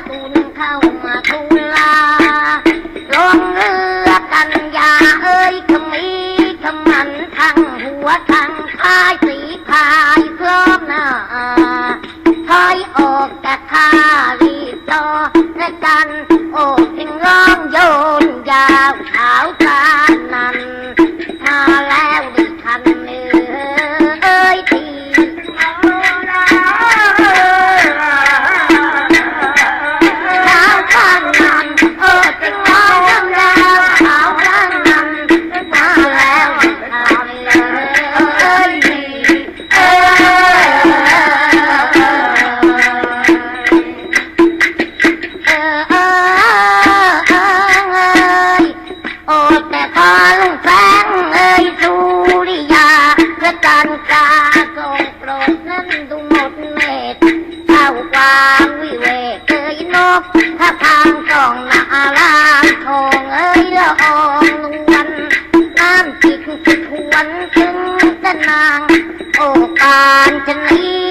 不能靠 อนแฟงเอ้ยสุริยาพระกานกากองโปรดนั้นดูหมดเมตเท้ากวางวิเวกเอ่ยนบถ้าทางกองนาลาทองเอ้ยละอองนวลน้ำจิกทวนถึงตะนาง โอการชนี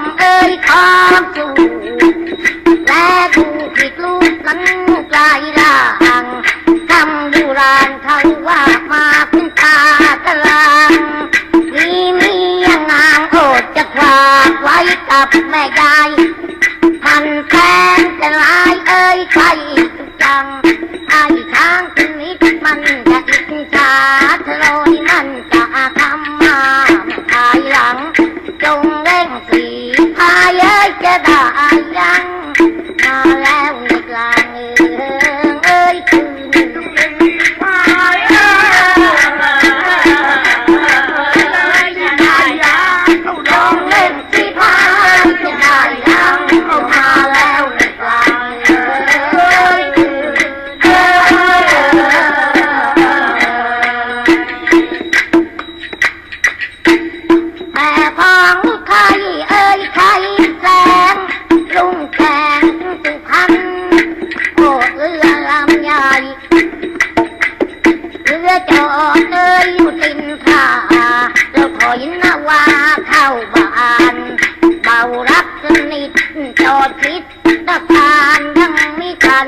มเอ่ยคำจูและถูผิดลูกนั้นกลายร่างทำดูรานเทาว่ามาเป็นตาตะลังมีมียังงามโอดจะฝากไว้กับแม่ยายมันแสนจะลายเอ่ยใคร เอ้ยอยู่ตินท่าแล้วคอยนาวาเข้าบ้านเบารักสนิทจอดคิดตะการยังมีการ